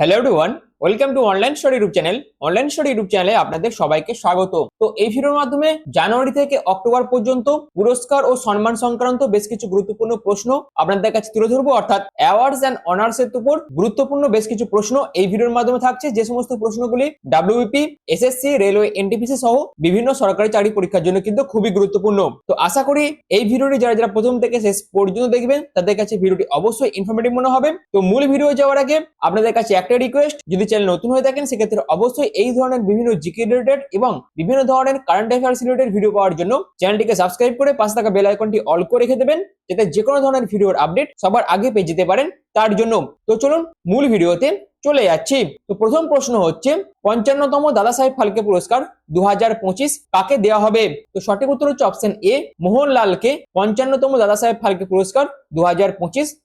Hello one welcome to online story YouTube channel online study YouTube চ্যানেলে আপনাদের সবাইকে স্বাগত তো এই ভিডিওর মাধ্যমে জানুয়ারি থেকে অক্টোবর পর্যন্ত পুরস্কার ও সম্মান সংক্রান্ত বেশ কিছু গুরুত্বপূর্ণ প্রশ্ন আপনাদের কাছে তুলে ধরবো। অর্থাৎ অ্যাওয়ার্ডস অ্যান্ড অনার্স এর উপর গুরুত্বপূর্ণ বেশ কিছু প্রশ্ন এই ভিডিওর মাধ্যমে থাকছে। যে সমস্ত প্রশ্নগুলি ডাব্লিউবিপি এসএসসি রেলওয়ে এনটিপিসি সহ বিভিন্ন সরকারি চাকরি পরীক্ষার জন্য কিন্তু খুবই গুরুত্বপূর্ণ। তো আশা করি এই ভিডিওটি যারা যারা প্রথম থেকে শেষ পর্যন্ত দেখবেন, তাদের কাছে ভিডিওটি অবশ্যই ইনফরমেটিভ মনে হবে। তো মূল ভিডিও যাওয়ার আগে আপনাদের কাছে একটা রিকোয়েস্ট যদি চ্যানেল নতুন হয়ে থাকেন, সেক্ষেত্রে অবশ্যই এই ধরনের বিভিন্ন জিকে রিলেটেড এবং বিভিন্ন ধরনের কারেন্ট অ্যাফেয়ার্স রিলেটেড ভিডিও পাওয়ার জন্য চ্যানেলটিকে সাবস্ক্রাইব করে পাশে থাকা বেল আইকনটি অল করে রেখে দেবেন, যাতে যে কোনো ধরনের ভিডিওর আপডেট সবার আগে পেয়ে যেতে পারেন তার জন্য। তো চলুন মূল ভিডিওতে চলে যাচ্ছি। তো প্রথম প্রশ্ন হচ্ছে, পঞ্চান্নতম দাদা সাহেব ফালকে পুরস্কার দু হাজার পঁচিশ কাকে দেওয়া হবে? তো সঠিক উত্তর হচ্ছে অপশন এ মোহনলালকে পঞ্চান্নতম দাদা সাহেব ফালকে পুরস্কার দু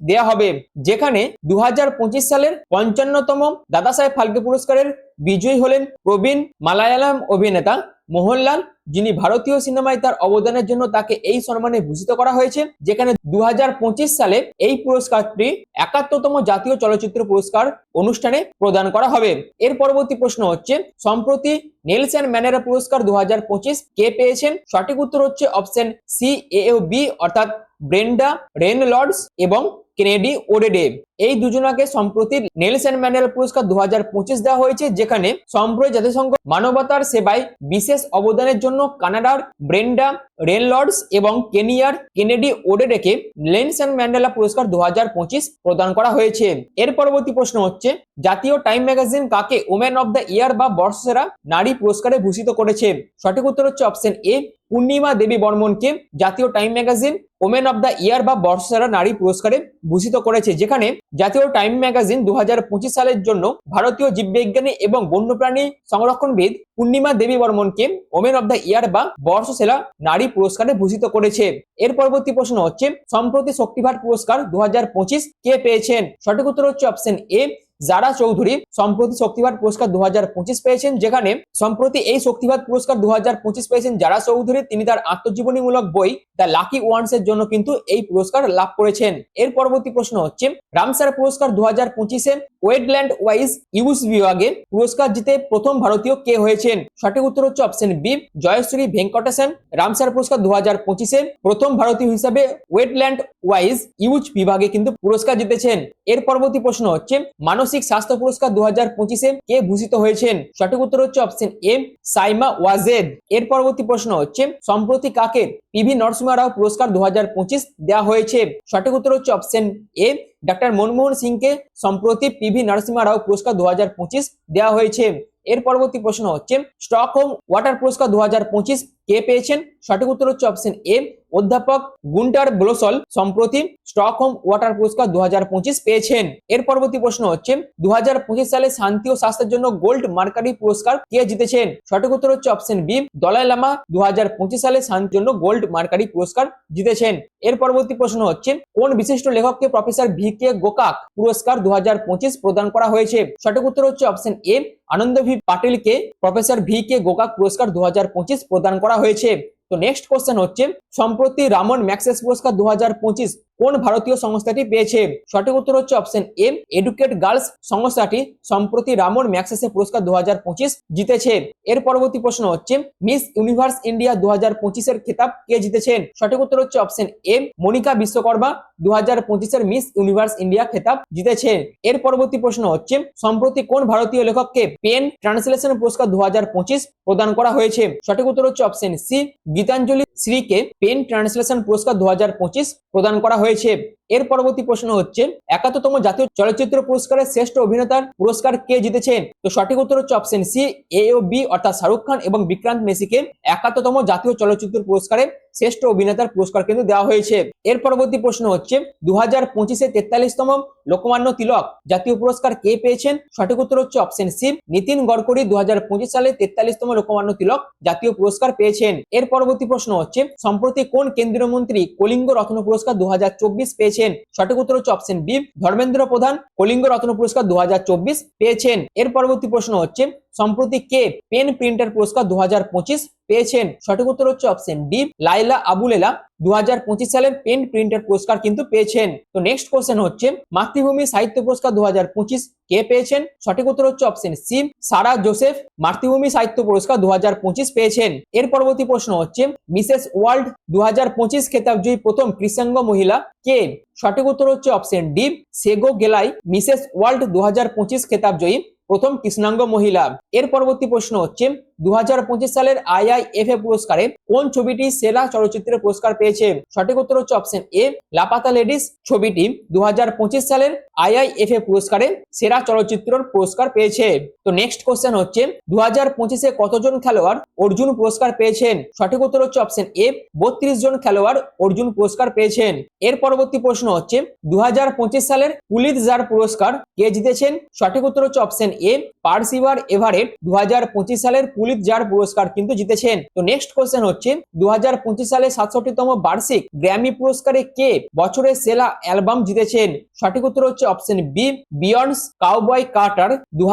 দেওয়া হবে। যেখানে দু হাজার পঁচিশ সালের পঞ্চান্নতম দাদা সাহেব ফালকে পুরস্কারের বিজয়ী হলেন প্রবীণ মালায়ালাম অভিনেতা মোহনলাল, যিনি ভারতীয় সিনেমায় তার অবদানের জন্য তাকে এই সম্মানে ভূষিত করা হয়েছে, যেখানে দু সালে এই পুরস্কারটি একাত্তরতম জাতীয় চলচ্চিত্র পুরস্কার অনুষ্ঠানে প্রদান করা হবে। এর পরবর্তী প্রশ্ন হচ্ছে, সম্প্রতি নেলসন ম্যানেরা পুরস্কার দু হাজার পঁচিশ কে পেয়েছেন? সঠিক উত্তর হচ্ছে অপশন সি, এ বি, অর্থাৎ ব্রেন্ডা রেনলর্ডস এবং কেনেডি ওরেডে এই দুজনাকে সম্প্রতি নেলসন ম্যান্ডেলা পুরস্কার দু দেওয়া হয়েছে, যেখানে সম্প্রতি জাতিসংঘ মানবতার সেবায় বিশেষ অবদানের জন্য কানাডার ব্রেন্ডা রেনলর্ডস এবং কেনিয়ার কেনেডি ওডেডেকে নেলসন ম্যান্ডেলা পুরস্কার দু হাজার পঁচিশ প্রদান করা হয়েছে। এর পরবর্তী প্রশ্ন হচ্ছে, জাতীয় টাইম ম্যাগাজিন কাকে ওমেন অব দ্য ইয়ার বা বর্ষসেরা নারী পুরস্কারে ভূষিত করেছে? সঠিক উত্তর হচ্ছে অপশন এ, পূর্ণিমা দেবী বর্মনকে জাতীয় Time magazine woman of the year বা বর্ষসেরা নারী পুরস্কারে ভূষিত করেছে, যেখানে জাতীয় টাইম ম্যাগাজিন দুহাজার পঁচিশ সালের জন্য ভারতীয় জীববিজ্ঞানী এবং বন্যপ্রাণী সংরক্ষণবিদ পূর্ণিমা দেবী বর্মনকে ওমেন অব দ্য ইয়ার বা বর্ষসেরা নারী পুরস্কারে ভূষিত করেছে। এর পরবর্তী প্রশ্ন হচ্ছে, সম্প্রতি শক্তিভাট পুরস্কার দু হাজার পঁচিশ কে পেয়েছেন? সঠিক উত্তর হচ্ছে অপশন এ জারা চৌধুরী সম্প্রতি শক্তিবাদ পুরস্কার দু হাজার পঁচিশ পেয়েছেন, যেখানে সম্প্রতি এই শক্তিবাদ পুরস্কার দু পেয়েছেন জারা চৌধুরী। তিনি তার আত্মজীবনীমূলক বই দ্য লাকি ওয়ান্স এর জন্য কিন্তু এই পুরস্কার লাভ করেছেন। এর পরবর্তী প্রশ্ন হচ্ছে রামসার পুরস্কার দু হাজার পঁচিশে ওয়েটল্যান্ড ওয়াইজ ইউস বিভাগে পুরস্কার জিতে প্রথম ভারতীয় কে হয়েছেন? সঠিক উত্তর হচ্ছে option B, Jayashree Venkatesan. Ramsar পুরস্কার দু হাজার পঁচিশে প্রথম ভারতীয় হিসাবে ওয়েটল্যান্ড ওয়াইজ ইউজ বিভাগে কিন্তু পুরস্কার জিতেছেন। এর পরবর্তী প্রশ্ন হচ্ছে মানসিক স্বাস্থ্য পুরস্কার দু হাজার পঁচিশে কে ভূষিত হয়েছেন? সঠিক উত্তর হচ্ছে অপশন এম সাইমা ওয়াজেদ। এর পরবর্তী প্রশ্ন হচ্ছে, সম্প্রতি কাকে পিভি নরসিংহ রাও পুরস্কার দু হাজার পঁচিশ দেওয়া হয়েছে? সঠিক উত্তর হচ্ছে অপশন এ ডাক্তার মনমোহন সিংকে সম্প্রতি পিভি নরসিংহ রাও পুরস্কার দু হাজার পঁচিশ দেওয়া হয়েছে। এর পরবর্তী প্রশ্ন হচ্ছে, স্টকহোম ওয়াটার পুরস্কার দু হাজার পঁচিশ কে পেয়েছেন? সঠিক উত্তর হচ্ছে অপশন এ অধ্যাপক গুন্টার ব্লোসল, সম্প্রতি স্টকহোম ওয়াটার পুরস্কার দু পেয়েছেন। এর পরবর্তী প্রশ্ন হচ্ছে দু সালে শান্তি ও স্বাস্থ্যের জন্য গোল্ড মার্কারি পুরস্কার কে জিতেছেন? সঠিক উত্তর হচ্ছে অপশন বি দলাই লামা দু সালে শান্তির জন্য গোল্ড মার্কারি পুরস্কার জিতেছেন। এর পরবর্তী প্রশ্ন হচ্ছে, কোন বিশিষ্ট লেখককে প্রফেসর ভি কে গোকাক পুরস্কার দু হাজার পঁচিশ প্রদান করা হয়েছে? সঠিক উত্তর হচ্ছে অপশন এ আনন্দ ভি পাটিলকে প্রফেসর ভি কে গোকাক পুরস্কার দু হাজার পঁচিশ প্রদান করা হয়েছে। তো নেক্সট কোশ্চেন হচ্ছে সম্প্রতি রামন ম্যাক্সেস পুরস্কার দু হাজার পঁচিশ কোন ভারতীয় সংস্থাটি পেয়েছে? সঠিক উত্তর হচ্ছে অপশন এ এডুকেট গার্লস সংস্থাটি সম্প্রতি রামন ম্যাক্সেসে পুরস্কার দু জিতেছে। এর পরবর্তী প্রশ্ন হচ্ছে মিস ইউনিভার্স ইন্ডিয়া দু হাজার পঁচিশের খেতাব কে জিতেছেন সঠিক উত্তর হচ্ছে অপশন এ মনিকা বিশ্বকর্মা দু হাজার পঁচিশের মিস ইউনিভার্স ইন্ডিয়া খেতাব জিতেছে। এর পরবর্তী প্রশ্ন হচ্ছে, সম্প্রতি কোন ভারতীয় লেখককে পেন ট্রান্সলেশন পুরস্কার দু হাজার পঁচিশ প্রদান করা হয়েছে? সঠিক উত্তর হচ্ছে অপশন সি গীতাঞ্জলি শ্রীকে পেন ট্রান্সলেশন পুরস্কার দু হাজার পঁচিশ প্রদান করা হয়েছে। হয়েছে এর পরবর্তী প্রশ্ন হচ্ছে, একাত্তরতম জাতীয় চলচ্চিত্র পুরস্কারের শ্রেষ্ঠ অভিনেতার পুরস্কার কে জিতেছেন? তো সঠিক উত্তর হচ্ছে option C A O B অর্থাৎ শাহরুখ খান এবং বিক্রান্ত মেসিকে একাত্তরতম জাতীয় চলচ্চিত্র পুরস্কারে শ্রেষ্ঠ অভিনেতার পুরস্কার কিন্তু দেওয়া হয়েছে। এর পরবর্তী প্রশ্ন হচ্ছে দু হাজার পঁচিশে তেতাল্লিশতম লোকমান্য তিলক জাতীয় পুরস্কার কে পেয়েছেন? সঠিক উত্তর হচ্ছে অপশন সি নীতিন গডকরি দু হাজার পঁচিশ সালে তেতাল্লিশতম লোকমান্য তিলক জাতীয় পুরস্কার পেয়েছেন। এর পরবর্তী প্রশ্ন হচ্ছে, সম্প্রতি কোন কেন্দ্রীয় মন্ত্রী কলিঙ্গ রত্ন পুরস্কার দু পেয়েছেন? সঠিক উত্তর হচ্ছে অপশন বি ধর্মেন্দ্র প্রধান, কলিঙ্গ রত্ন পুরস্কার দু হাজার চব্বিশ পেয়েছেন। এর পরবর্তী প্রশ্ন হচ্ছে, সম্প্রতি কে পেন প্রিন্টার পুরস্কার দু হাজার পঁচিশ পেয়েছেন। সঠিক উত্তর হচ্ছে অপশন ডি লাইলা আবুলেলা দু সালের পেন প্রিন্টার পুরস্কার কিন্তু পেয়েছেন। তো নেক্সট কোশ্চেন হচ্ছে, মাতৃভূমি সাহিত্য পুরস্কার দুহাজার পঁচিশ কে পেয়েছেন? সঠিক উত্তর হচ্ছে অপশন সি সারা জোসেফ মাতৃভূমি সাহিত্য পুরস্কার দু পেয়েছেন। এর পরবর্তী প্রশ্ন হচ্ছে, মিসেস ওয়ার্ল্ড দু খেতাব জয়ী প্রথম কৃষাঙ্গ মহিলা কে? সঠিক উত্তর হচ্ছে অপশন ডি সেগো গেলাই, মিসেস ওয়ার্ল্ড দু খেতাব জয়ী প্রথম কৃষ্ণাঙ্গ মহিলা। এর পরবর্তী প্রশ্ন হচ্ছে দু হাজার পঁচিশ সালের আইআইএফএ পুরস্কারে কোন ছবিটি সেরা চলচ্চিত্রের পুরস্কার পেয়েছে? সঠিক উত্তর হচ্ছে অপশন এ লাপাতা লেডিস। ছবিটি দু সালের আইআইএফএ পুরস্কারে সেরা চলচ্চিত্রের পুরস্কার পেয়েছে। তো নেক্সট কোশ্চেন হচ্ছে দু হাজার পঁচিশে কতজন খেলোয়াড় অর্জুন পুরস্কার পেয়েছেন? সঠিক উত্তর হচ্ছে অপশন এ বত্রিশ জন খেলোয়াড় অর্জুন পুরস্কার পেয়েছেন। এর পরবর্তী প্রশ্ন হচ্ছে দু হাজার পঁচিশ সালের পুলিত জার পুরস্কার কে জিতেছেন? সঠিক উত্তর হচ্ছে অপশন এ পার্সিভার এভারেট দু হাজার পঁচিশ সালের পুলিত জার পুরস্কার কিন্তু জিতেছেন। তো নেক্সট কোশ্চেন হচ্ছে দু সালে সাতষট্টিতম বার্ষিক গ্র্যামি পুরস্কারে কে বছরের সেরা অ্যালবাম জিতেছেন? সঠিক উত্তর হচ্ছে option B Beyonce Cowboy Carter দু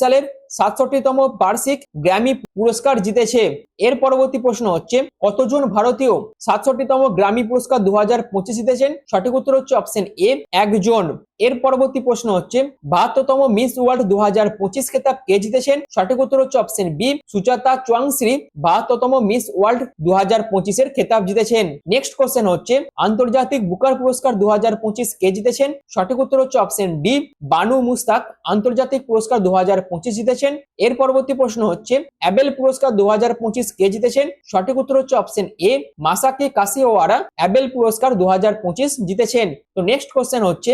সালের সাতষট্টিতম বার্ষিক গ্র্যামি পুরস্কার জিতেছে। এর পরবর্তী প্রশ্ন হচ্ছে, কতজন ভারতীয় সাতষট্টিতম গ্র্যামি পুরস্কার দু হাজার পঁচিশ জিতেছেন? সঠিক উত্তর হচ্ছে অপশন এ একজন। এর পরবর্তী প্রশ্ন হচ্ছে, বাহাত্তরতম মিস ওয়ার্ল্ড দু হাজার পঁচিশ খেতাব কে জিতেছেন? সঠিক উত্তর হচ্ছে অপশন বি, সুজাতা চুয়াংশ্রী বাহাত্তরতম মিস ওয়ার্ল্ড দু হাজার পঁচিশের খেতাব জিতেছেন। নেক্সট কোশ্চেন হচ্ছে, আন্তর্জাতিক বুকার পুরস্কার দু হাজার পঁচিশ কে জিতেছেন? সঠিক উত্তর হচ্ছে অপশন ডি, বানু মুস্তাক আন্তর্জাতিক পুরস্কার দু হাজার পঁচিশ জিতেছেন। এর পরবর্তী প্রশ্ন হচ্ছে, অ্যাবেল পুরস্কার দু হাজার পঁচিশ কে জিতেছেন? সঠিক উত্তর হচ্ছে option A, Masaki Kashiwara. Abel পুরস্কার দু হাজার পঁচিশ জিতেছেন। তো নেক্সট কোশ্চেন হচ্ছে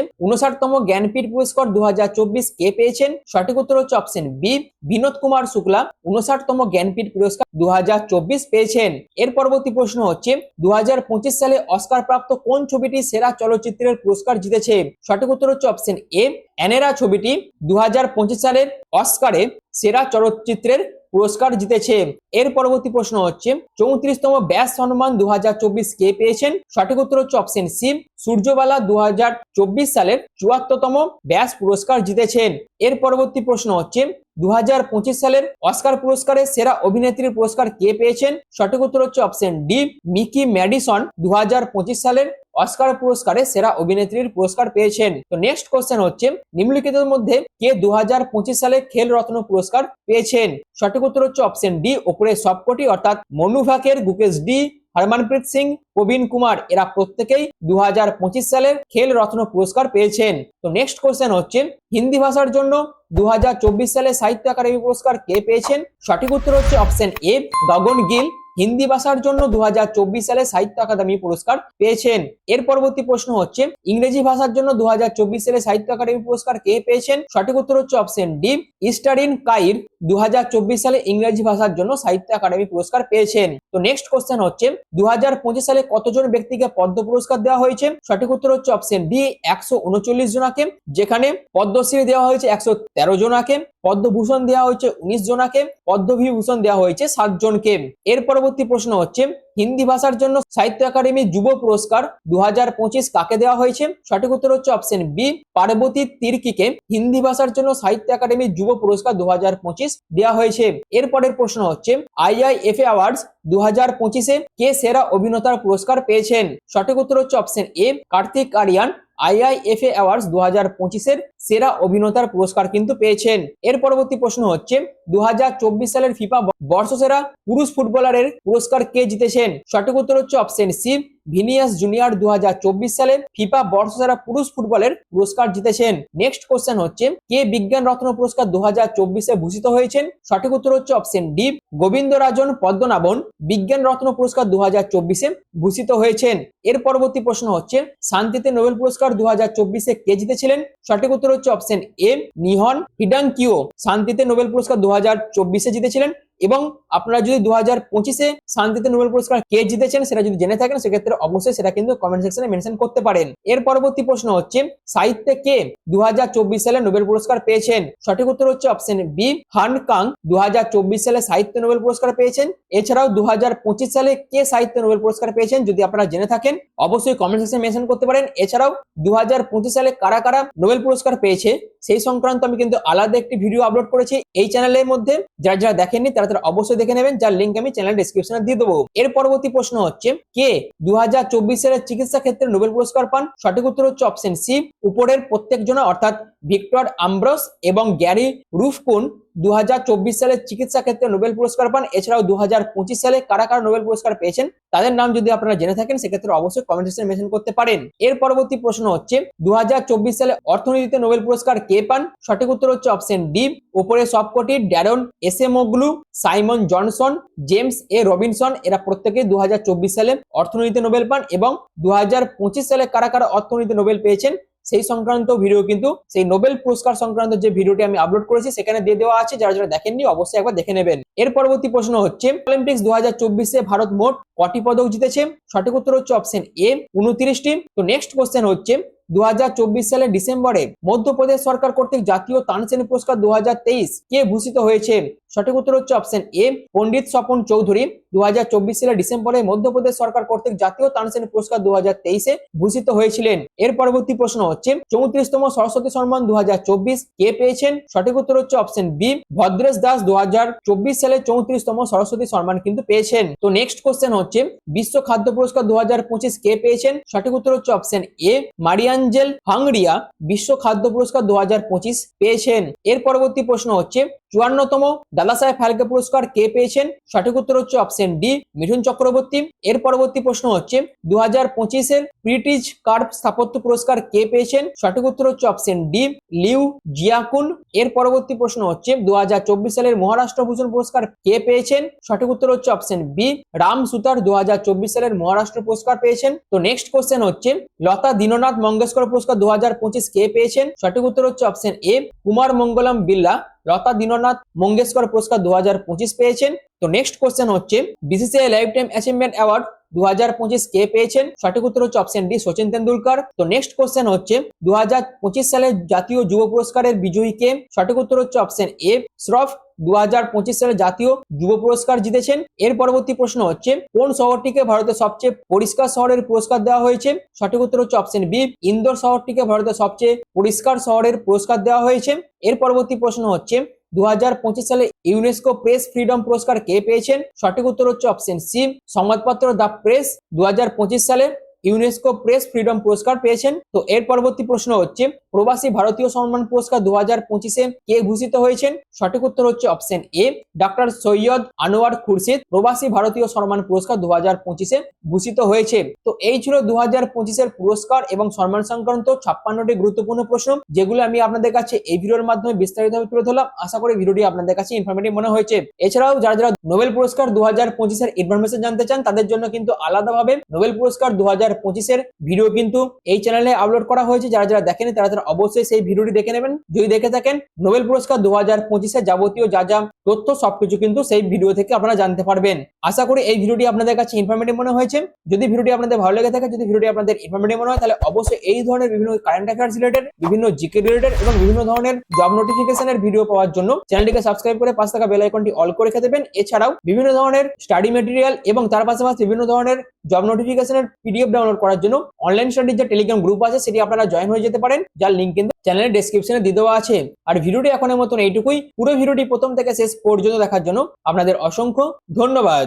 উনষাটতম জ্ঞানপীঠ পুরস্কার দু হাজার চব্বিশ কে পেয়েছেন? সঠিক উত্তর হচ্ছে অপশন বি বিনোদ কুমার শুক্লা। উনষাটতম জ্ঞানপীঠ পুরস্কার দু হাজার চব্বিশ পেয়েছেন। এর পরবর্তী প্রশ্ন হচ্ছে দু হাজার পঁচিশ সালে অস্কার প্রাপ্ত কোন ছবিটি সেরা চলচ্চিত্রের পুরস্কার জিতেছে? সঠিক উত্তর হচ্ছে অপশন এ অ্যানেরা ছবিটি। দু হাজার পঁচিশ সালের অস্কারে সেরা চলচ্চিত্রের পুরস্কার জিতেছে। এর পরবর্তী প্রশ্ন হচ্ছে, চৌত্রিশতম ব্যাস সম্মান দু হাজার চব্বিশ কে পেয়েছেন? সঠিক উত্তর হচ্ছে অপশন সি সূর্যবালা দু হাজার চব্বিশ সালের চুয়াত্তরতম ব্যাস পুরস্কার জিতেছেন। এর পরবর্তী প্রশ্ন হচ্ছে দু হাজার পঁচিশ সালের অস্কার পুরস্কারে সেরা অভিনেত্রীর পুরস্কার কে পেয়েছেন? সঠিক উত্তর হচ্ছে অপশন ডি মিকি ম্যাডিসন দুহাজার পঁচিশ সালের অস্কার পুরস্কারে সেরা অভিনেত্রীর পুরস্কার পেয়েছেন। তো নেক্সট কোশ্চেন হচ্ছে নিম্নলিখিতের মধ্যে কে দু হাজার পঁচিশ সালে খেল রত্ন পুরস্কার পেয়েছেন? সঠিক উত্তর হচ্ছে অপশন ডি ওপরে সবকটি, অর্থাৎ মনু ভাকের, গুকেশ ডি হরমনপ্রীত সিং, প্রবীণ কুমার, এরা প্রত্যেকেই দু হাজার পঁচিশ সালের খেল রত্ন পুরস্কার পেয়েছেন। তো নেক্সট কোশ্চেন হচ্ছে, হিন্দি ভাষার জন্য দু হাজার চব্বিশ সালে সাহিত্য একাডেমি পুরস্কার কে পেয়েছেন? সঠিক উত্তর হচ্ছে অপশন এ গগন গিল। হিন্দি ভাষার জন্য দু হাজার চব্বিশ সালে সাহিত্য একাডেমি পুরস্কার পেয়েছেন। এর পরবর্তী প্রশ্ন হচ্ছে, ইংরেজি ভাষার জন্য দু হাজার চব্বিশ সালে সাহিত্য একাডেমি পুরস্কার কে পেয়েছেন? সঠিক উত্তর হচ্ছে অপশন ডি ইস্টারিন কাইর দু হাজার চব্বিশ সালে ইংরেজি ভাষার জন্য সাহিত্য একাডেমি পুরস্কার পেয়েছেন। তো নেক্সট কোশ্চেন হচ্ছে, দুহাজার পঁচিশ সালে কতজন ব্যক্তিকে পদ্ম পুরস্কার দেওয়া হয়েছে? সঠিক উত্তর হচ্ছে অপশন ডি, একশো উনচল্লিশ জনাকে, যেখানে পদ্মশ্রী দেওয়া হয়েছে একশো তেরো জনাকে, পদ্মভূষণ দেওয়া হয়েছে উনিশ জনাকে, পদ্মবিভূষণ দেওয়া হয়েছে সাত জনকে। এর পরবর্তী প্রশ্ন হচ্ছে, হিন্দি ভাষার জন্য সাহিত্য একাডেমি যুব পুরস্কার দু কাকে দেওয়া হয়েছে? সঠিক উত্তর হচ্ছে অপশন বি, পার্বতী তির্কিকে হিন্দি ভাষার জন্য সাহিত্য একাডেমি যুব পুরস্কার দু দেওয়া হয়েছে। এরপরের প্রশ্ন হচ্ছে আইআইএফএ অ্যাওয়ার্ডস দু হাজার পঁচিশে কে সেরা অভিনেতার পুরস্কার পেয়েছেন? সঠিক উত্তর হচ্ছে option A, Kartik Aaryan. IIFA awards দু হাজার পঁচিশের সেরা অভিনেতার পুরস্কার কিন্তু পেয়েছেন। এর পরবর্তী প্রশ্ন হচ্ছে দু হাজার চব্বিশ সালের ফিফা বর্ষসেরা পুরুষ ফুটবলারের পুরস্কার কে জিতেছেন? সঠিক উত্তর হচ্ছে অপশন সি ভিনিয়াস জুনিয়র দুহাজার চব্বিশ সালে ফিফা বর্ষসেরা পুরুষ ফুটবলের পুরস্কার জিতেছেন। নেক্সট কোশ্চেন হচ্ছে, কে বিজ্ঞান রত্ন পুরস্কার দু চব্বিশে ভূষিত হয়েছেন? সঠিক উত্তর হচ্ছে অপশন ডি গোবিন্দরাজন পদ্মনাভন। বিজ্ঞান রত্ন পুরস্কার দু চব্বিশে ভূষিত হয়েছেন। এর পরবর্তী প্রশ্ন হচ্ছে, শান্তিতে নোবেল পুরস্কার দু চব্বিশে কে জিতেছিলেন? সঠিক উত্তর হচ্ছে অপশন এ নিহন হিডাংকিও শান্তিতে নোবেল পুরস্কার দু চব্বিশে জিতেছিলেন। এবং আপনারা যদি দু হাজার পঁচিশে শান্তিতে নোবেল পুরস্কার কে জিতেছেন সেটা যদি জেনে থাকেন, সেক্ষেত্রে অবশ্যই সেটা কিন্তু কমেন্ট সেকশনে মেনশন করতে পারেন। এর পরবর্তী প্রশ্ন হচ্ছে, সাহিত্যে কে দু সালে নোবেল পুরস্কার পেয়েছেন? সঠিক উত্তর হচ্ছে অপশন বি হান কাং দু সালে সাহিত্য নোবেল পুরস্কার পেয়েছেন। এছাড়াও দু হাজার পঁচিশ সালে কে সাহিত্য নোবেল পুরস্কার পেয়েছেন, যদি আপনারা জেনে থাকেন, অবশ্যই কমেন্ট সেকশনে মেনশন করতে পারেন। এছাড়াও দু হাজার পঁচিশ সালে কারা কারা নোবেল পুরস্কার পেয়েছে, সেই সংক্রান্ত আমি কিন্তু আলাদা একটি ভিডিও আপলোড করেছি। এই চ্যানেলের মধ্যে যারা যারা দেখেননি, তারা তারা অবশ্যই দেখে নেবেন, যার লিঙ্ক আমি চ্যানেল ডিসক্রিপশনে দিয়ে দেবো। এর পরবর্তী প্রশ্ন হচ্ছে, কে দু সালের চিকিৎসা ক্ষেত্রে নোবেল পুরস্কার পান? সঠিক উত্তর হচ্ছে অপশন সি উপরের প্রত্যেকজনা, অর্থাৎ ভিক্টর আম্ব্রস এবং গ্যারি রুফকুন। দু সালে চিকিৎসা ক্ষেত্রে নোবেল পুরস্কার পান। এছাড়াও দু হাজার পঁচিশ সালে কারা কারা নোবেল পুরস্কার পেয়েছেন, তাদের নাম যদি আপনারা জেনে থাকেন, সেক্ষেত্রে অবশ্যই কমেন্ট সেকশনে মেনশন করতে পারেন। এর পরবর্তী প্রশ্ন হচ্ছে, দুহাজার চব্বিশ সালে অর্থনীতিতে নোবেল পুরস্কার কে পান? সঠিক উত্তর হচ্ছে অপশন ডি উপরে সবকটি Daron Acemoglu Simon Johnson, James A Robinson, এরা প্রত্যেকে দু হাজার চব্বিশ সালে অর্থনীতিতে নোবেল পান এবং দু হাজার পঁচিশ সালে কারা কারা অর্থনীতিতে নোবেল পেয়েছেন সেই সংক্রান্ত ভিডিও কিন্তু, সেই নোবেল পুরস্কার সংক্রান্ত যে ভিডিওটি আমি আপলোড করেছি, সেখানে দিয়ে দেওয়া আছে। যারা যারা দেখেননি, অবশ্যই একবার দেখে নেবেন। এর পরবর্তী প্রশ্ন হচ্ছে অলিম্পিক্স দু হাজার চব্বিশে ভারত মোট কটি পদক জিতেছে? সঠিক উত্তর হচ্ছে অপশন এ উনত্রিশটি। তো নেক্সট কোশ্চেন হচ্ছে দু সালের ডিসেম্বরে মধ্যপ্রদেশ সরকার কর্তৃক জাতীয় তানসেন পুরস্কার দু কে ভূষিত হয়েছে। সঠিক উত্তর হচ্ছে অপশন এ, পণ্ডিত স্বপন চৌধুরী। দু সালের ডিসেম্বরে মধ্যপ্রদেশ সরকার কর্তৃক জাতীয় তানসেন পুরস্কার দু তেইশে ভূষিত হয়েছিলেন। এর পরবর্তী প্রশ্ন হচ্ছে, চৌত্রিশতম সরস্বতী সম্মান দু হাজার চব্বিশ কে পেয়েছেন? সঠিক উত্তর হচ্ছে অপশন বি, ভদ্রেশ দাস দু হাজার চব্বিশ সালে চৌত্রিশতম সরস্বতী সম্মান কিন্তু পেয়েছেন। তো নেক্সট কোশ্চেন হচ্ছে, বিশ্ব খাদ্য পুরস্কার দু হাজার পঁচিশ কে পেয়েছেন? সঠিক উত্তর হচ্ছে অপশন এ মারিয়াঞ্জেল হাংরিয়া বিশ্ব খাদ্য পুরস্কার দু হাজার পঁচিশ পেয়েছেন। এর পরবর্তী প্রশ্ন হচ্ছে, চুয়ান্নতম দাদা সাহেব ফালকে পুরস্কার কে পেয়েছেন? সঠিক উত্তর হচ্ছে অপশন ডি, মিঠুন চক্রবর্তী। এর পরবর্তী প্রশ্ন হচ্ছে, দু হাজার পঁচিশের ব্রিটিশ কার্প স্থাপত্য পুরস্কার কে পেয়েছেন? সঠিক উত্তর হচ্ছে অপশন ডি, লিউ জিয়াকুন। এর পরবর্তী প্রশ্ন হচ্ছে, দু হাজার চব্বিশ সালের মহারাষ্ট্র ভূষণ পুরস্কার কে পেয়েছেন? সঠিক উত্তর হচ্ছে অপশন বি, রাম সুতার দু হাজার চব্বিশ সালের মহারাষ্ট্র পুরস্কার পেয়েছেন। তো নেক্সট কোশ্চেন হচ্ছে, লতা দীননাথ মঙ্গেশকর পুরস্কার দু হাজার পঁচিশ কে পেয়েছেন? সঠিক উত্তর হচ্ছে অপশন এ কুমার মঙ্গলম বিল্লা লতা দীননাথ মঙ্গেশকর পুরস্কার দু পেয়েছেন। তো নেক্সট কোশ্চেন হচ্ছে BCCI lifetime achievement award দু কে পেয়েছেন? সঠিক উত্তর হচ্ছে অপশন ডি সচিন তেন্ডুলকর। তো নেক্সট কোশ্চেন হচ্ছে দু সালের জাতীয় যুব পুরস্কারের বিজয়ী কে? সঠিক উত্তর হচ্ছে অপশন এ শ্রফ দু হাজার পঁচিশ সালে জাতীয় যুব পুরস্কার জিতেছেন। এর পরবর্তী প্রশ্ন হচ্ছে, কোন শহরটিকে ভারতের সবচেয়ে পরিষ্কার শহরের পুরস্কার দেওয়া হয়েছে? সঠিক উত্তর হচ্ছে অপশন বি ইন্দোর শহরটিকে ভারতের সবচেয়ে পরিষ্কার শহরের পুরস্কার দেওয়া হয়েছে। এর পরবর্তী প্রশ্ন হচ্ছে, দু হাজার পঁচিশ সালে ইউনেস্কো প্রেস ফ্রিডম পুরস্কার কে পেয়েছেন? সঠিক উত্তর হচ্ছে অপশন সি সংবাদপত্র দ্য প্রেস। দু হাজার পঁচিশ সালে ইউনেস্কো প্রেস ফ্রিডম পুরস্কার পেয়েছেন। তো এর পরবর্তী প্রশ্ন হচ্ছে প্রবাসী ভারতীয় সম্মান পুরস্কার দু হাজার পঁচিশে কে ভূষিত হয়েছেন? সঠিক উত্তর হচ্ছে option A doctor Syed Anwar Khurshid. Pravasi Bharatiya Samman পুরস্কার দু হাজার পঁচিশে ভূষিত হয়েছে। তো এই ছিল দু হাজার পঁচিশের পুরস্কার এবং সম্মান সংক্রান্ত ছাপ্পান্নটি গুরুত্বপূর্ণ প্রশ্ন, যেগুলো আমি আপনাদের কাছে এই ভিডিওর মাধ্যমে বিস্তারিতভাবে তুলে ধরলাম। আশা করি ভিডিওটি আপনাদের কাছে ইনফরমেটিভ মনে হয়েছে। এছাড়াও যারা যারা নোবেল পুরস্কার দু হাজার পঁচিশের ইনফরমেশন জানতে চান, তাদের জন্য কিন্তু আলাদাভাবে নোবেল পুরস্কার দু হাজার পঁচিশের ভিডিও কিন্তু এই চ্যানেলে আপলোড করা হয়েছে। যারা যারা দেখেনি তারা অবশ্যই সেই ভিডিওটি দেখে নেবেন। যদি দেখে থাকেন, নোবেল পুরস্কার দু হাজার পঁচিশে যাবতীয় যা যা তথ্য সবকিছু কিন্তু সেই ভিডিও থেকে আপনারা জানতে পারবেন। আশা করি এই ভিডিওটি আপনাদের কাছে ইনফরমেটিভ মনে হয়েছে। যদি ভিডিওটি আপনাদের ভালো লেগে থাকে, যদি ভিডিওটি আপনাদের ইনফরমেটিভ মনে হয়, তাহলে অবশ্যই এই ধরনের বিভিন্ন কারেন্ট অ্যাফেয়ার্স রিলেটেড বিভিন্ন জিকে রিলেটেড এবং বিভিন্ন ধরনের জব নোটিফিকেশনের ভিডিও পাওয়ার জন্য চ্যানেলটিকে সাবস্ক্রাইব করে পাশে থাকা বেল আইকনটি অল করে রেখে দেবেন এছাড়াও বিভিন্ন ধরনের স্টাডি মেটেরিয়াল এবং তার পাশাপাশি বিভিন্ন ধরনের জব নোটিফিকেশনের পিডিএফ ডাউনলোড করার জন্য অনলাইন স্টাডির যে টেলিগ্রাম গ্রুপ আছে, সেটি আপনারা জয়েন হয়ে যেতে পারেন, যার লিঙ্ক কিন্তু চ্যানেলের ডেসক্রিপশনে দিয়ে দেওয়া আছে। আর ভিডিওটি এখনের মতন এইটুকুই। পুরো ভিডিওটি প্রথম থেকে শেষ পর্যন্ত দেখার জন্য আপনাদের অসংখ্য ধন্যবাদ।